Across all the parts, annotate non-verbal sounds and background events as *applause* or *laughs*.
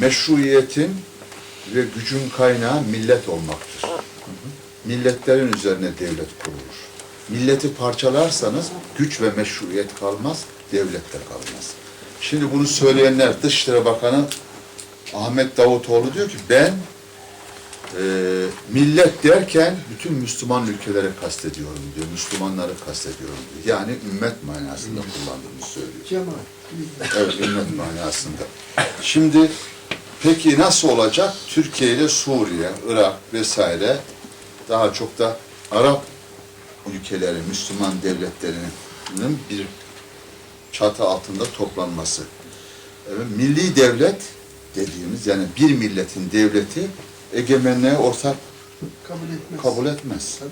meşruiyetin ve gücün kaynağı millet olmaktır. Milletlerin üzerine devlet kurulur. Milleti parçalarsanız güç ve meşruiyet kalmaz, devlet de kalmaz. Şimdi bunu söyleyenler Dışişleri Bakanı Ahmet Davutoğlu diyor ki ben e, millet derken bütün Müslüman ülkeleri kastediyorum diyor. Müslümanları kastediyorum diyor. Yani ümmet manasında kullandığını söylüyor. Cemaat. Evet, ümmet manasında. Şimdi peki nasıl olacak? Türkiye ile Suriye, Irak vesaire daha çok da Arap ülkeleri, Müslüman devletlerinin bir çatı altında toplanması. Evet, milli devlet dediğimiz yani bir milletin devleti egemenliğe ortak Kabul etmez. kabul etmez. Tabii.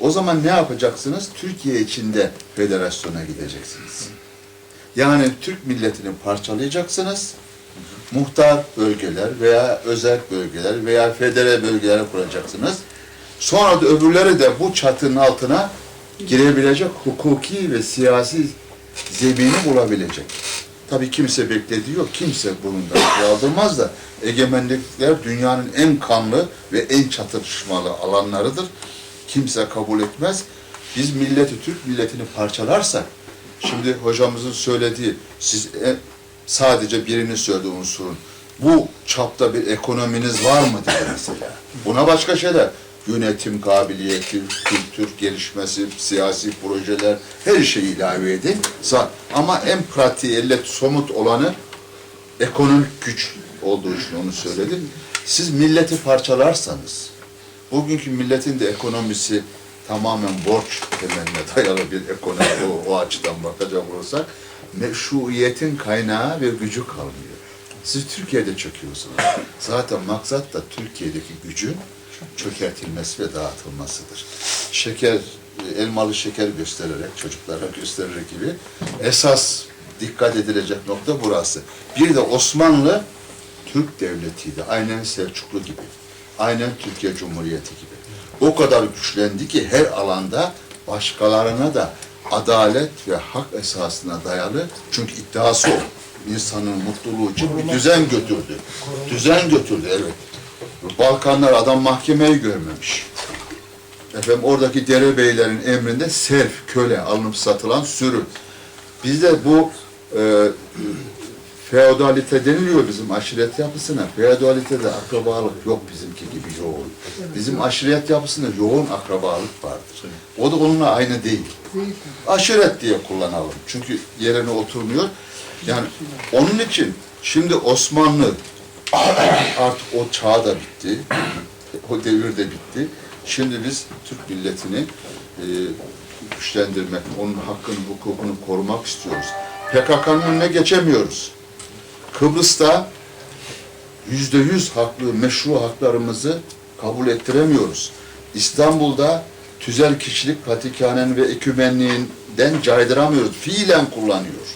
O zaman ne yapacaksınız? Türkiye içinde federasyona gideceksiniz. Yani Türk milletini parçalayacaksınız. Muhtar bölgeler veya özel bölgeler veya federe bölgeler kuracaksınız. Sonra da öbürleri de bu çatının altına girebilecek hukuki ve siyasi zemini bulabilecek. Tabii kimse beklediği yok. Kimse bundan *coughs* kaldırmaz da egemenlikler dünyanın en kanlı ve en çatışmalı alanlarıdır. Kimse kabul etmez. Biz milleti, Türk milletini parçalarsak, şimdi hocamızın söylediği, siz e, sadece birini söyledi unsurun. Bu çapta bir ekonominiz var mı dedi mesela. Buna başka şeyler. Yönetim kabiliyeti, kültür gelişmesi, siyasi projeler, her şeyi ilave edin. Ama en pratiği, elle somut olanı ekonomik güç olduğu için onu söyledim. Siz milleti parçalarsanız, bugünkü milletin de ekonomisi tamamen borç temeline dayalı bir ekonomi o, o açıdan bakacak olursak, meşruiyetin kaynağı ve gücü kalmıyor. Siz Türkiye'de çöküyorsunuz. Zaten maksat da Türkiye'deki gücün çökertilmesi ve dağıtılmasıdır. Şeker, elmalı şeker göstererek, çocuklara göstererek gibi esas dikkat edilecek nokta burası. Bir de Osmanlı Türk devletiydi. Aynen Selçuklu gibi. Aynen Türkiye Cumhuriyeti gibi. O kadar güçlendi ki her alanda başkalarına da adalet ve hak esasına dayalı çünkü iddiası o. İnsanın mutluluğu için bir düzen götürdü. Düzen götürdü evet. Balkanlar adam mahkemeyi görmemiş. Efendim oradaki derebeylerin emrinde serf, köle alınıp satılan sürü. Bizde bu e, feodalite deniliyor bizim aşiret yapısına. Feodalitede akrabalık yok bizimki gibi yoğun. Bizim aşiret yapısında yoğun akrabalık vardır. O da onunla aynı değil. Aşiret diye kullanalım. Çünkü yerine oturmuyor. Yani onun için şimdi Osmanlı artık o çağ da bitti. O devir de bitti. Şimdi biz Türk milletini e, güçlendirmek, onun hakkını, hukukunu korumak istiyoruz. PKK'nın önüne geçemiyoruz. Kıbrıs'ta yüzde yüz haklı, meşru haklarımızı kabul ettiremiyoruz. İstanbul'da tüzel kişilik patrikhanenin ve ekümenliğinden caydıramıyoruz. Fiilen kullanıyor.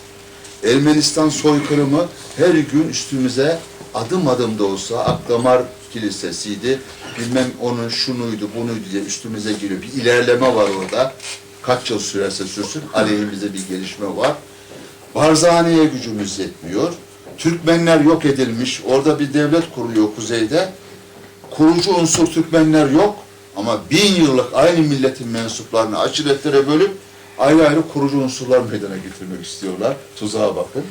Ermenistan soykırımı her gün üstümüze adım adım da olsa Akdamar Kilisesi'ydi, bilmem onun şunuydu, bunuydu diye üstümüze geliyor. Bir ilerleme var orada. Kaç yıl sürerse sürsün aleyhimize bir gelişme var. Barzani'ye gücümüz yetmiyor. Türkmenler yok edilmiş. Orada bir devlet kuruluyor kuzeyde. Kurucu unsur Türkmenler yok. Ama bin yıllık aynı milletin mensuplarını aşiretlere bölüp ayrı ayrı kurucu unsurlar meydana getirmek istiyorlar. Tuzağa bakın.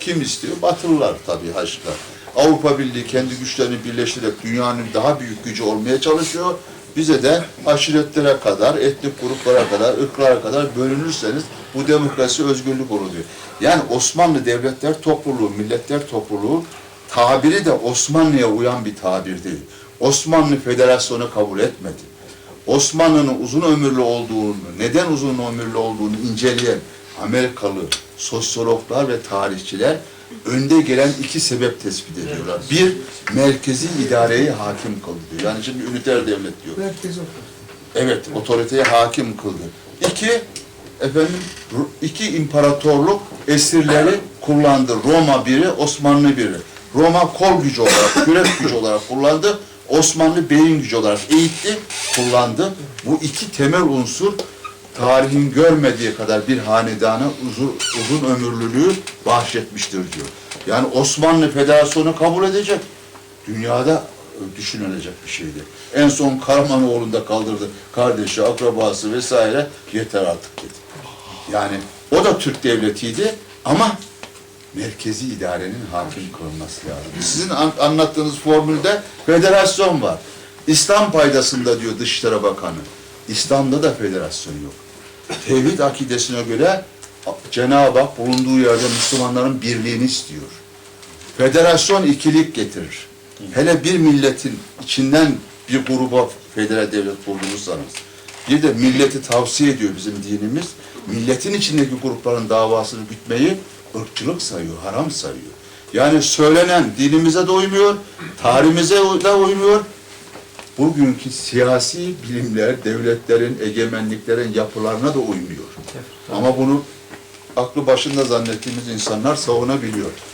Kim istiyor? Batılılar tabii haşka. Avrupa Birliği kendi güçlerini birleştirerek dünyanın daha büyük gücü olmaya çalışıyor. Bize de aşiretlere kadar, etnik gruplara kadar, ırklara kadar bölünürseniz bu demokrasi özgürlük olur diyor. Yani Osmanlı devletler topluluğu, milletler topluluğu tabiri de Osmanlı'ya uyan bir tabir değil. Osmanlı federasyonu kabul etmedi. Osmanlı'nın uzun ömürlü olduğunu, neden uzun ömürlü olduğunu inceleyen Amerikalı sosyologlar ve tarihçiler önde gelen iki sebep tespit ediyorlar. Bir, merkezi idareyi hakim kıldı diyor. Yani şimdi üniter devlet diyor. Merkez otur. Evet, otoriteye hakim kıldı. İki, efendim, iki imparatorluk esirleri kullandı. Roma biri, Osmanlı biri. Roma kol gücü olarak, *laughs* kürek gücü olarak kullandı. Osmanlı beyin gücü olarak eğitti, kullandı. Bu iki temel unsur tarihin görmediği kadar bir hanedana uzun, uzun ömürlülüğü bahşetmiştir diyor. Yani Osmanlı Federasyonu kabul edecek. Dünyada düşünülecek bir şeydi. En son Karamanoğlu'nda kaldırdı. Kardeşi, akrabası vesaire yeter artık dedi. Yani o da Türk devletiydi ama merkezi idarenin hakim kılınması lazım. Sizin an- anlattığınız formülde federasyon var. İslam paydasında diyor Dışişleri Bakanı. İslam'da da federasyon yok. Tevhid akidesine göre Cenab-ı Hak bulunduğu yerde Müslümanların birliğini istiyor. Federasyon ikilik getirir. Hele bir milletin içinden bir gruba federal devlet kurdurursanız, bir de milleti tavsiye ediyor bizim dinimiz, milletin içindeki grupların davasını gütmeyi ırkçılık sayıyor, haram sayıyor. Yani söylenen dinimize de uymuyor, tarihimize de uymuyor, bugünkü siyasi bilimler, devletlerin, egemenliklerin yapılarına da uymuyor. Ama bunu aklı başında zannettiğimiz insanlar savunabiliyor.